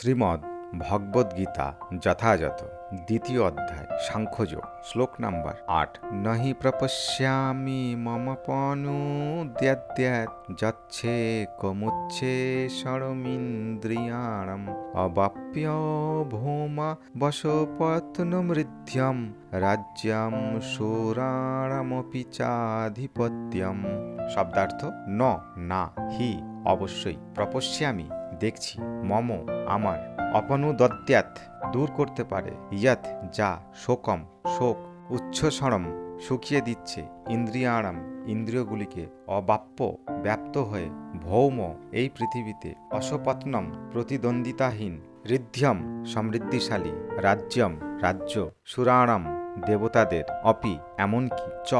শ্রীমদ্ ভগবদ্গীতা যথাযথ, দ্বিতীয় অধ্যায়, সাংখ্যযোগ, শ্লোক নাম্বার আট। নহি প্রপশ্যামি মম পনুদ্যাদ্যাৎ যচ্ছে কমুচ্ছে ষড়মিন্দ্রিয়াণম অবাপ্য ভূমা বশপত্নমৃধ্যম রাজ্যম সুরাণমপি চাধিপত্যম। শব্দার্থ ন, না, হি, অবশ্যই প্রপশ্যামি। দেখছি, মম আমার অপনুদত্যাত দূর করতে পারে। ইয়াত যা শোকম, শোক উচ্ছসরম শুকিয়ে দিচ্ছে ইন্দ্রিয়াণাম ইন্দ্রিয়গুলিকে অবাপ্য ব্যাপ্ত হয়ে ভৌম এই পৃথিবীতে অশপত্নম প্রতিদ্বন্দ্বিতাহীন ঋদ্ধ্যম সমৃদ্ধিশালী রাজ্যম রাজ্য সুরাণাম দেবতাদের অপি এমনকি চ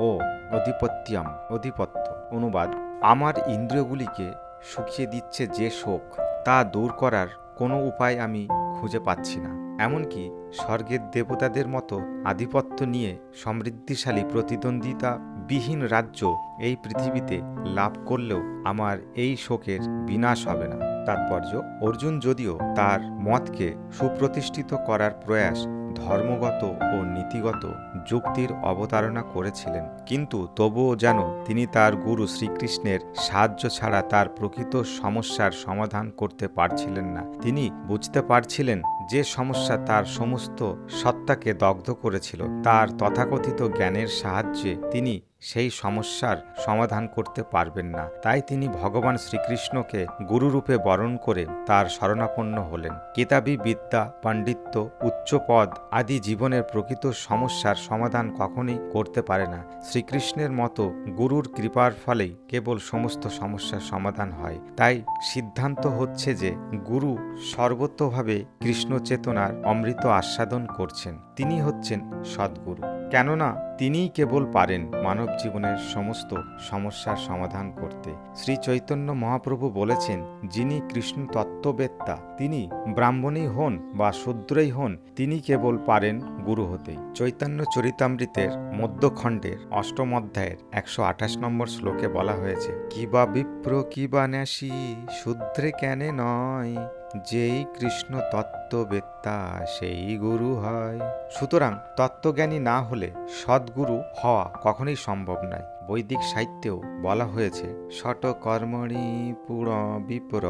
ও অধিপত্যম অধিপত্য অনুবাদ। আমার ইন্দ্রিয়গুলিকে শুকিয়ে দিচ্ছে যে শোক, তা দূর করার কোনো উপায় আমি খুঁজে পাচ্ছি না। এমনকি স্বর্গের দেবতাদের মতো আধিপত্য নিয়ে সমৃদ্ধিশালী প্রতিদ্বন্দ্বিতা বিহীন রাজ্য এই পৃথিবীতে লাভ করলেও আমার এই শোকের বিনাশ হবে না। তাৎপর্য। অর্জুন যদিও তার মতকে সুপ্রতিষ্ঠিত করার প্রয়াস ধর্মগত ও নীতিগত যুক্তির অবতারণা করেছিলেন, কিন্তু তবুও যেন তিনি তার গুরু শ্রীকৃষ্ণের সাহায্য ছাড়া তার প্রকৃত সমস্যার সমাধান করতে পারছিলেন না। তিনি বুঝতে পারছিলেন যে সমস্যা তার সমস্ত সত্তাকে দগ্ধ করেছিল, তার তথাকথিত জ্ঞানের সাহায্যে তিনি সেই সমস্যার সমাধান করতে পারবেন না। তাই তিনি ভগবান শ্রীকৃষ্ণকে গুরুরূপে বরণ করে তার শরণাপন্ন হলেন। কিতাবী বিদ্যা, পাণ্ডিত্য উচ্চ পদ আদি জীবনের প্রকৃত সমস্যার সমাধান কখনই করতে পারে না। শ্রীকৃষ্ণের মতো গুরুর কৃপার ফলেই কেবল সমস্ত সমস্যার সমাধান হয়। তাই সিদ্ধান্ত হচ্ছে যে গুরু সর্বতভাবে কৃষ্ণ চেতনার অমৃত আস্বাদন করছেন। তিনি হচ্ছেন সদ্গুরু। কেননা তিনিই কেবল পারেন মানব জীবনের সমস্ত সমস্যার সমাধান করতে। শ্রী চৈতন্য মহাপ্রভু বলেছেন, যিনি কৃষ্ণ তত্ত্ববেত্তা তিনি ব্রাহ্মণই হন বা শূদ্রই হন, তিনি কেবল পারেন গুরু হতেই চৈতন্য চরিতামৃতের মধ্যখণ্ডের অষ্টম অধ্যায়ের একশো আঠাশ নম্বর শ্লোকে বলা হয়েছে, কিবা বিপ্র, কিবা ন্যাসী, শূদ্রে কেনে নয় যেই কৃষ্ণ তত্ত্ববেত্তা, সেই গুরু হয়। সুতরাং তত্ত্বজ্ঞানী না হলে সদ্গুরু হওয়া কখনোই সম্ভব নয়। বৈদিক সাহিত্যেও বলা হয়েছে শট কর্মণি পুর বিপুর,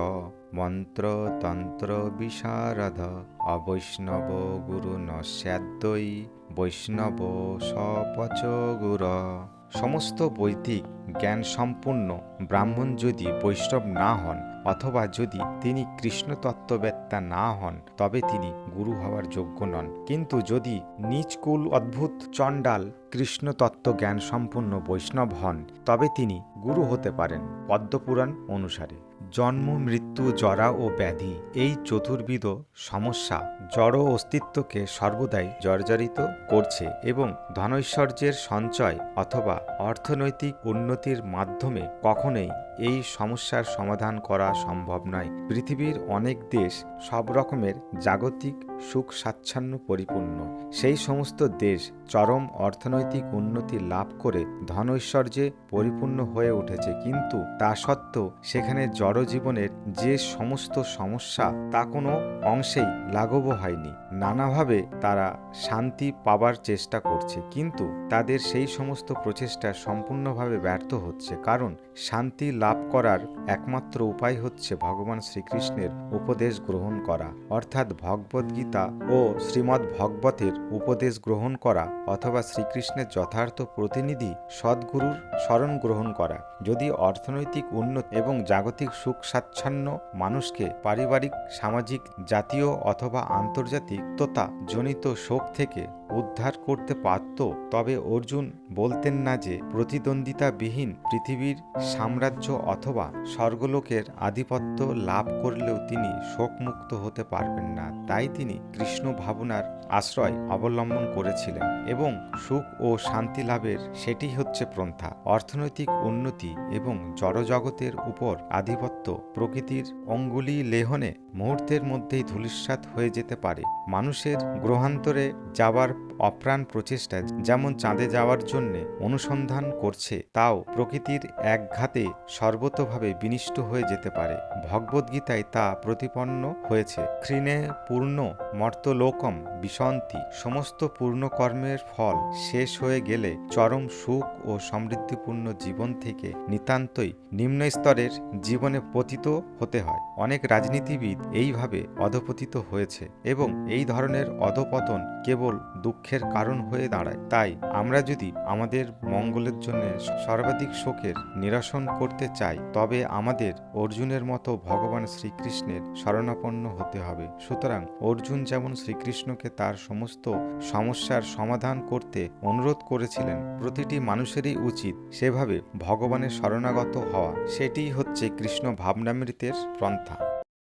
মন্ত্র তন্ত্র বিশারদ, অবৈষ্ণব গুরু নস্যাদ্বৈ বৈষ্ণব সপচ গুর। সমস্ত বৈদিক জ্ঞান সম্পূর্ণ ব্রাহ্মণ যদি বৈষ্ণব না হন অথবা যদি তিনি কৃষ্ণ তত্ত্ববেত্তা না হন, তবে তিনি গুরু হওয়ার যোগ্য নন। কিন্তু যদি নিজকুল অদ্ভুত চণ্ডাল কৃষ্ণ তত্ত্ব জ্ঞান সম্পন্ন বৈষ্ণব হন, তবে তিনি গুরু হতে পারেন। পদ্মপুরাণ অনুসারে। জন্ম, মৃত্যু, জরা ও ব্যাধি, এই চতুর্বিধ সমস্যা জড় অস্তিত্বকে সর্বদাই জর্জরিত করছে এবং ধনৈশ্বর্যের সঞ্চয় অথবা অর্থনৈতিক উন্নতির মাধ্যমে কখনোই এই সমস্যার সমাধান করা সম্ভব নয়। পৃথিবীর অনেক দেশ সব রকমের জাগতিক সুখ স্বাচ্ছন্দ্য পরিপূর্ণ। সেই সমস্ত দেশ চরম অর্থনৈতিক উন্নতি লাভ করে ধনৈশ্বর্যে পরিপূর্ণ হয়ে উঠেছে। কিন্তু তা সত্ত্বেও সেখানে জড়জীবনের যে সমস্ত সমস্যা, তা কোনো অংশেই লাঘব হয়নি। নানাভাবে তারা শান্তি পাবার চেষ্টা করছে, কিন্তু তাদের সেই সমস্ত প্রচেষ্টা সম্পূর্ণভাবে ব্যর্থ হচ্ছে। কারণ শান্তি লাভ করার একমাত্র উপায় হচ্ছে ভগবান শ্রীকৃষ্ণের উপদেশ গ্রহণ করা, অর্থাৎ ভগবদ্গীতা ও শ্রীমদ্ ভগবতের উপদেশ গ্রহণ করা অথবা শ্রীকৃষ্ণের যথার্থ প্রতিনিধি সদ্গুরুর স্মরণ গ্রহণ করা। যদি অর্থনৈতিক উন্নতি এবং জাগতিক সুখ স্বাচ্ছন্দ্য মানুষকে পারিবারিক, সামাজিক, জাতীয় অথবা আন্তর্জাতিক তথা জনিত শোক থেকে উদ্ধার করতে পারত, তবে অর্জুন বলতেন না যে প্রতিদ্বন্দ্বিতাবিহীন পৃথিবীর সাম্রাজ্য অথবা স্বর্গলোকের আধিপত্য লাভ করলেও তিনি শোকমুক্ত হতে পারবেন না। তাই তিনি কৃষ্ণ ভাবনার আশ্রয় অবলম্বন করেছিলেন এবং সুখ ও শান্তি লাভের সেটি হচ্ছে প্রন্থা অর্থনৈতিক উন্নতি এবং জড়জগতের উপর আধিপত্য প্রকৃতির অঙ্গুলি লেহনে মুহূর্তের মধ্যেই ধূলিসাৎ হয়ে যেতে পারে। মানুষের গ্রহান্তরে যাবার অপ্রাণ প্রচেষ্টা যেমন চাঁদে যাওয়ার জন্য অনুসন্ধান করছে, তাও প্রকৃতির একঘাতে সর্বতভাবে বিনিষ্ট হয়ে যেতে পারে। ভগবদ্গীতায় তা প্রতিপন্ন হয়েছে। ক্ষীণে পূর্ণ মর্তলোকম বিশন্তি, সমস্ত পূর্ণ কর্মের ফল শেষ হয়ে গেলে চরম সুখ ও সমৃদ্ধিপূর্ণ জীবন থেকে নিতান্তই নিম্ন স্তরের জীবনে পতিত হতে হয়। অনেক রাজনীতিবিদ এইভাবে অধপতিত হয়েছে এবং এই ধরনের অধপতন কেবল দুঃখের কারণ হয়ে দাঁড়ায়। তাই আমরা যদি আমাদের মঙ্গলের জন্য সর্বাধিক শোকের নিরসন করতে চাই, তবে আমাদের অর্জুনের মতো ভগবান শ্রীকৃষ্ণের শরণাপন্ন হতে হবে। সুতরাং অর্জুন যেমন শ্রীকৃষ্ণকে তার সমস্ত সমস্যার সমাধান করতে অনুরোধ করেছিলেন, প্রতিটি মানুষেরই উচিত সেভাবে ভগবানের শরণাগত হওয়া। সেটিই হচ্ছে কৃষ্ণ ভাবনামৃতের পন্থা।